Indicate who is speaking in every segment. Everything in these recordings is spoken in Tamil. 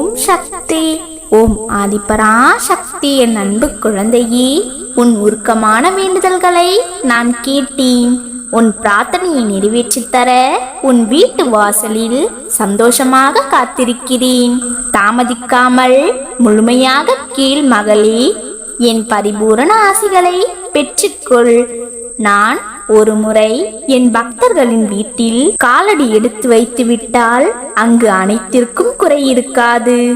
Speaker 1: ஓம் சக்தி. ஓம் ஆதிபரா சக்தி என் அன்பு குழந்தையே உன் உருக்கமான வேண்டுதல்களை நான் கேட்டேன். உன் பிரார்த்தனையை நிறைவேற்றித் தர உன் வீட்டு வாசலில் சந்தோஷமாக காத்திருக்கிறேன். தாமதிக்காமல் முழுமையாக கீழ் மகளே என் பரிபூரண ஆசிகளை பெற்றுக்கொள். நான் ஒரு முறை என் பக்தர்களின் வீட்டில் காலடி எடுத்து வைத்து விட்டால் அங்கு அனைத்திற்கும் குறை இருக்காது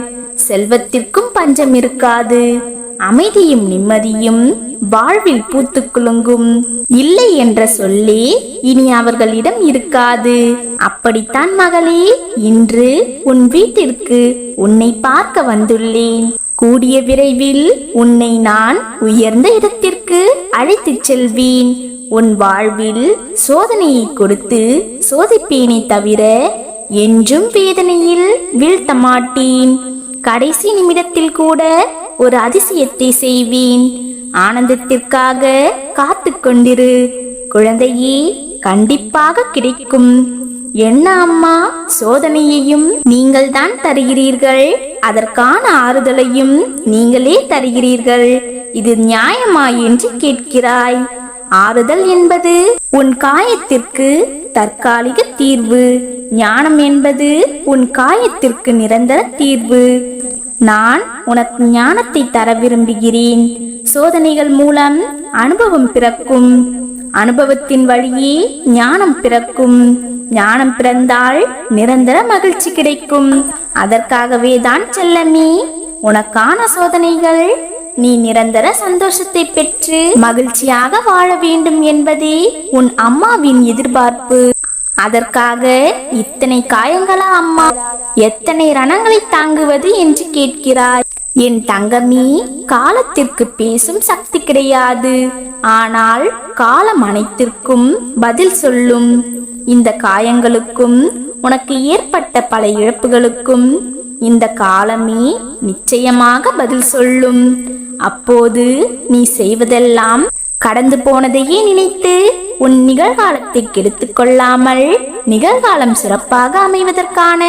Speaker 1: செல்வத்திற்கும் பஞ்சம் இருக்காது. அமைதியும் நிம்மதியும் வாழ்வில் பூத்து குலுங்கும். இல்லை என்ற சொல்லே இனி அவர்களிடம் இருக்காது. அப்படித்தான் மகளே இன்று உன் வீட்டிற்கு உன்னை பார்க்க வந்துள்ளேன். கூடிய விரைவில் உன்னை நான் உயர்ந்த இடத்திற்கு அழைத்துச் செல்வேன். உன் வாழ்வில் சோதனையை கொடுத்து சோதிப்பேனே தவிர என்றும் வேதனையில் வீழ்த்த மாட்டேன். கடைசி நிமிடத்தில் கூட ஒரு அதிசயத்தை செய்வேன். ஆனந்தத்திற்காக காத்து கொண்டிரு. குழந்தையே கண்டிப்பாக கிடைக்கும். என்ன அம்மா சோதனையையும் நீங்கள் தான் தருகிறீர்கள். அதற்கான ஆறுதலையும் நீங்களே தருகிறீர்கள். இது நியாயமா என்று கேட்கிறாய். ஆறுதல் என்பது உன் காயத்திற்கு தற்காலிக தீர்வு. ஞானம் என்பது உன் காயத்திற்கு நிரந்தர தீர்வு. நான் உனக்கு ஞானத்தை தர விரும்புகிறேன். சோதனைகள் மூலம் அனுபவம் பிறக்கும். அனுபவத்தின் வழியே ஞானம் பிறக்கும். ஞானம் பிறந்தால் நிரந்தர மகிழ்ச்சி கிடைக்கும். அதற்காகவே தான் செல்லமே. உனக்கான சோதனைகள் நீ நிரந்தர சந்தோஷத்தை பெற்று மகிழ்ச்சியாக வாழ வேண்டும் என்பதே உன் அம்மாவின் எதிர்பார்ப்பு. அதற்காக இத்தனை காயங்களா அம்மா? எத்தனை ரணங்களை தாங்குவது என்று கேட்கிறாய். என் தங்கமி காலத்திற்கு பேசும் சக்தி கிடையாது. ஆனால் காலம் அனைத்திற்கும் பதில் சொல்லும். இந்த காயங்களுக்கும் உனக்கு ஏற்பட்ட பல இழப்புகளுக்கும் இந்த காலமே நிச்சயமாக பதில் சொல்லும். அப்போது நீ செய்வதெல்லாம் கடந்து போனதையே நினைத்து உன் நிகழ்காலத்தை கெடுத்துக் கொள்ளாமல் நிகழ்காலம் சிறப்பாக அமைவதற்கான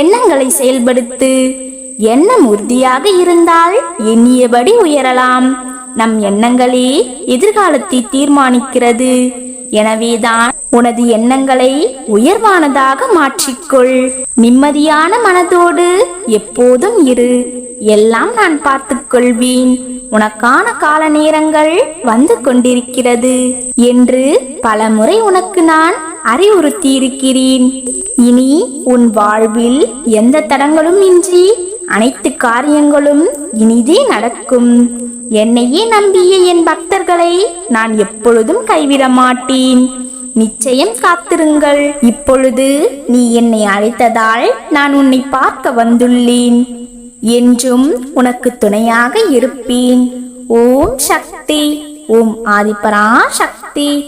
Speaker 1: எண்ணங்களை செயல்படுத்து எண்ணம் உறுதியாக இருந்தால் எண்ணியபடி உயரலாம். நம் எண்ணங்களே எதிர்காலத்தை தீர்மானிக்கிறது. எனவேதான் உனது எண்ணங்களை உயர்வானதாக மாற்றிக்கொள். நிம்மதியான மனதோடு எப்போதும் இரு. எல்லாம் நான் பார்த்துக் கொள்வேன். உனக்கான கால நேரங்கள் வந்து கொண்டிருக்கிறது என்று பலமுறை உனக்கு நான் அறிவுறுத்தியிருக்கிறேன். இனி உன் வாழ்வில் எந்த தடங்களும் இன்றி அனைத்து காரியங்களும் இனிதே நடக்கும். என்னையே நம்பிய என் பக்தர்களை நான் எப்பொழுதும் கைவிட மாட்டேன். நிச்சயம் காத்திருங்கள். இப்பொழுது நீ என்னை அழைத்ததால் நான் உன்னை பார்க்க வந்துள்ளேன். என்றும் உனக்கு துணையாக இருப்பேன். ஓம் சக்தி ஓம் ஆதிபரா சக்தி